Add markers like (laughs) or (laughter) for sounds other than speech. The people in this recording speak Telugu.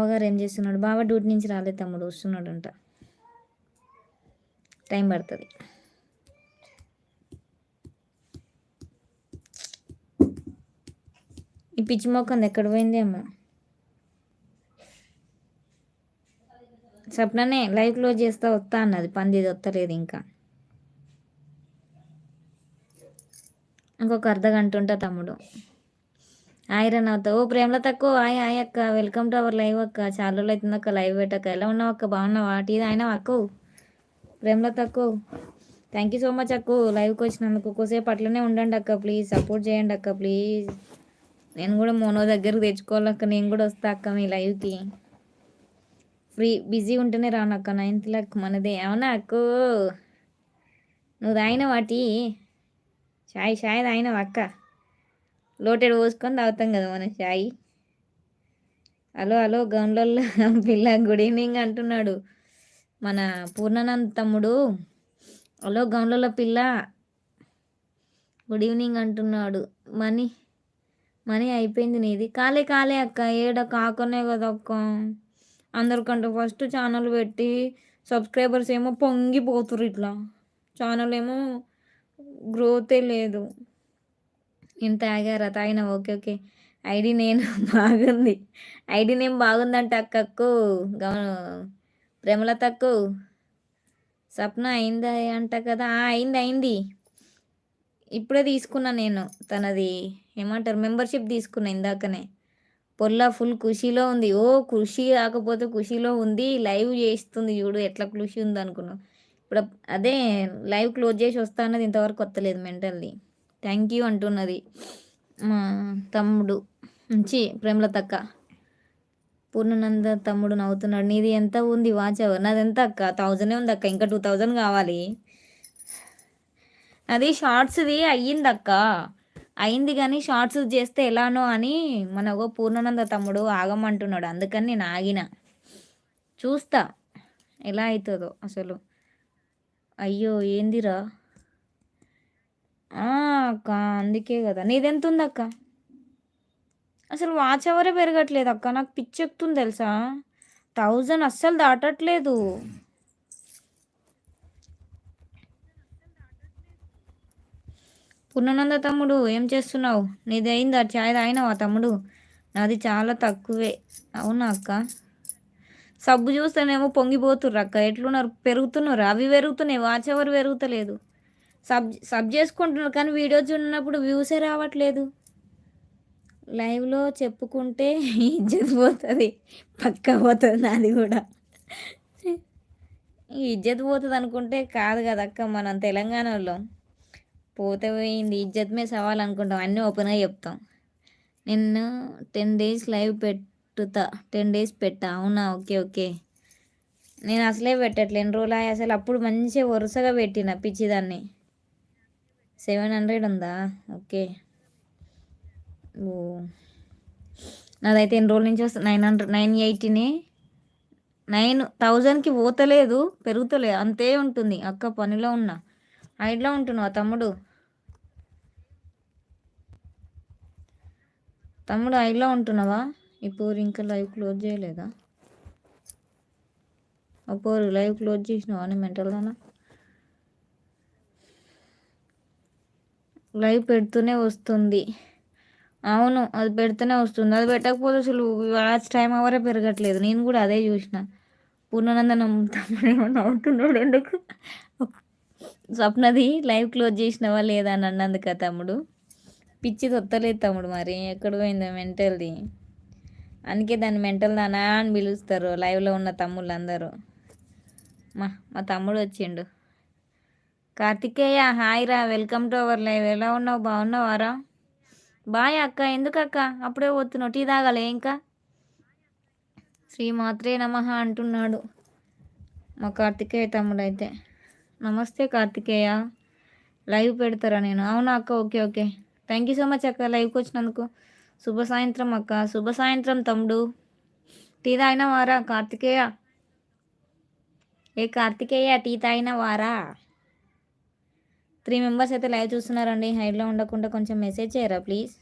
బావగారు ఏం చేస్తున్నాడు? బావ డ్యూటీ నుంచి రాలేదు తమ్ముడు వస్తున్నాడంట. టైం పడుతుంది. ఈ పిచ్చి మొక్కంది ఎక్కడ పోయింది అమ్మా? సప్ననే లైవ్ క్లోజ్ చేస్తా వస్తా అన్నది. పంది వస్తలేదు ఇంకా. ఇంకొక అర్ధ గంట ఉంటా తమ్ముడు. ఆయిరన్ అవుతా ఓ ప్రేమలో తక్కువ. హాయ్ హాయ్ అక్క. వెల్కమ్ టు అవర్ లైవ్ అక్క. చాలా రోజులు అవుతుంది అక్క లైవ్ పెట్టక్క ఎలా ఉన్నావు అక్క? బాగున్నావా? టీ ఆయన అక్కు? ప్రేమలో తక్కువ. థ్యాంక్ యూ సో మచ్ అక్కు. లైవ్కి వచ్చినందుకు కొద్దిసేపు అట్లనే ఉండండి అక్క. ప్లీజ్ సపోర్ట్ చేయండి అక్క. ప్లీజ్ నేను కూడా మోనో దగ్గరకు తెచ్చుకోవాలక్క నేను కూడా వస్తా అక్క మీ లైవ్కి ఫ్రీ బిజీ ఉంటేనే రాను అక్క. నైన్త్ లక్ మనదే. అవునా అక్కు? నువ్వు తాగిన వాటి షాయ్ షాయ్ తాగినావు అక్క? లోటెడ్ పోసుకొని తాగుతాం కదా మన షాయి. హలో హలో గౌన్లలో (laughs) పిల్ల గుడ్ ఈవినింగ్ అంటున్నాడు. మన పూర్ణానంద్ తమ్ముడు. హలో గౌన్లలో పిల్ల. గుడ్ ఈవినింగ్ అంటున్నాడు. మనీ మనీ అయిపోయింది నీది. కాలే కాలే అక్క. ఏడ కాకనే కదా అక్క. అందరికంటే ఫస్ట్ ఛానల్ పెట్టి సబ్స్క్రైబర్స్ ఏమో పొంగిపోతురు ఇట్లా. ఛానల్ ఏమో గ్రోతే లేదు. నేను తాగారా తాగినా ఓకే ఓకే. ఐడి నేను (laughs) బాగుంది. ఐడి నేమ్ బాగుందంట అక్కకు. ప్రేమల తక్కు సప్న అయిందా అంట కదా. అయింది అయింది. ఇప్పుడే తీసుకున్నా నేను. తనది ఏమంటారు? మెంబర్షిప్ తీసుకున్నా ఇందాకనే. పొల్ల ఫుల్ ఖుషీలో ఉంది. ఓ ఖుషి కాకపోతే ఖుషీలో ఉంది. లైవ్ చేస్తుంది చూడు ఎట్లా ఖుషి ఉంది అనుకున్నావు ఇప్పుడు అదే లైవ్ క్లోజ్ చేసి వస్తా అన్నది ఇంతవరకు వస్తలేదు మెంటల్ది. థ్యాంక్ యూ అంటున్నది. మా తమ్ముడు నుంచి ప్రేమల తక్క. పూర్ణనంద తమ్ముడు నవ్వుతున్నాడు. నీది ఎంత ఉంది వాచ్ అవర్? నాది ఎంత అక్క? థౌజండే ఉంది అక్క. ఇంకా టూ థౌజండ్ కావాలి. అది షార్ట్స్ది అయ్యిందక్క. అయింది కానీ షార్ట్స్ చేస్తే ఎలానో అని మన ఒక పూర్ణానంద తమ్ముడు ఆగమంటున్నాడు అందుకని నేను ఆగిన. చూస్తా. ఎలా అవుతుందో అసలు. అయ్యో ఏందిరా? అక్క అందుకే కదా. నీదెంత ఉంది అక్క అసలు వాచ్ అవరే పెరగట్లేదు అక్క. నాకు పిచ్చి ఎక్కుతుంది తెలుసా? థౌజండ్ అస్సలు దాటట్లేదు. పున్ననంద తమ్ముడు ఏం చేస్తున్నావు? నీది అయిందా? చాయ్ తాగినావా తమ్ముడు? నాది చాలా తక్కువే. అవునా అక్క? సబ్బు చూస్తేనేమో పొంగిపోతుర్రు అక్క ఎట్లున్నారు? పెరుగుతున్నారు? అవి పెరుగుతున్నాయి. వాచ్ ఎవరు పెరుగుతలేదు. సబ్ సబ్ చేసుకుంటున్నారు కానీ వీడియో చూడనప్పుడు వ్యూసే రావట్లేదు. లైవ్లో చెప్పుకుంటే (laughs) ఇజ్జత్ పోతుంది. పక్క పోతుంది అది కూడా. ఇజ్జత్ పోతుంది అనుకుంటే కాదు కదా అక్క మనం తెలంగాణలో. పోతే పోయింది ఇజ్జత్మే సవాల్ అనుకుంటాం. అన్నీ ఓపెన్గా చెప్తాం. నిన్ను టెన్ డేస్ లైవ్ పెట్టుతా. టెన్ డేస్ పెట్టా. అవునా? Okay okay. నేను అసలే పెట్టట్లే. ఎన్ని రోజులు అసలు అప్పుడు మంచిగా వరుసగా పెట్టిన పిచ్చిదాన్ని. సెవెన్ హండ్రెడ్ ఉందా? ఓకే. ఓ. నాదైతే ఎన్ని రోజుల నుంచి వస్తుంది నైన్ హండ్రెడ్ నైన్ ఎయిటీని. నైన్ థౌజండ్కి పోతలేదు పెరుగుతలేదు. అంతే ఉంటుంది. అక్క పనిలో ఉన్నా. ఐడ్లో ఉంటున్నావు తమ్ముడు? తమ్ముడు ఐడ్లో ఉంటున్నావా? ఇప్పుడు ఇంకా లైవ్ క్లోజ్ చేయలేదా? అప్పుడు లైవ్ క్లోజ్ చేసినావా? అని మెంటల్గానా లైవ్ పెడుతూనే వస్తుంది. అవును అది పెడుతూనే వస్తుంది. అది పెట్టకపోతే అసలు వాచ్ టైం అవరే పెరగట్లేదు. నేను కూడా అదే చూసిన. పూర్ణానందనం తమ్ముడు నవ్వుతున్నాడు ఎందుకు? స్వప్నది లైవ్ క్లోజ్ చేసినవా లేదా అని అన్నందుక తమ్ముడు. పిచ్చి తొత్తలేదు తమ్ముడు మరి. ఎక్కడ పోయిందో మెంటల్ది? అందుకే దాన్ని మెంటల్ దానా అని పిలుస్తారు లైవ్లో ఉన్న తమ్ముళ్ళు అందరూ మా మా తమ్ముడు వచ్చిండు. కార్తికేయ హాయ్ రా. Welcome to our live. ఎలా ఉన్నావు? బాగున్నావారా? బాయ్ అక్క. ఎందుకు అక్క అప్పుడే పోతున్నావు. టీ తాగాలే ఇంకా? శ్రీ మాత్రే నమ అంటున్నాడు మా కార్తికేయ తమ్ముడు అయితే నమస్తే కార్తికేయ. లైవ్ పెడతారా నేను? అవునా అక్క? Okay okay. Thank you so much అక్క లైవ్కి వచ్చినందుకు. శుభ సాయంత్రం అక్క. శుభ సాయంత్రం తమ్ముడు. టీ తాగిన వారా కార్తికేయ? ఏ కార్తికేయ టీ తాగిన వారా త్రీ మెంబర్స్ అయితే లైవ్ చూస్తున్నారండి. హైడ్లో ఉండకుండా కొంచెం మెసేజ్ చేయరా ప్లీజ్?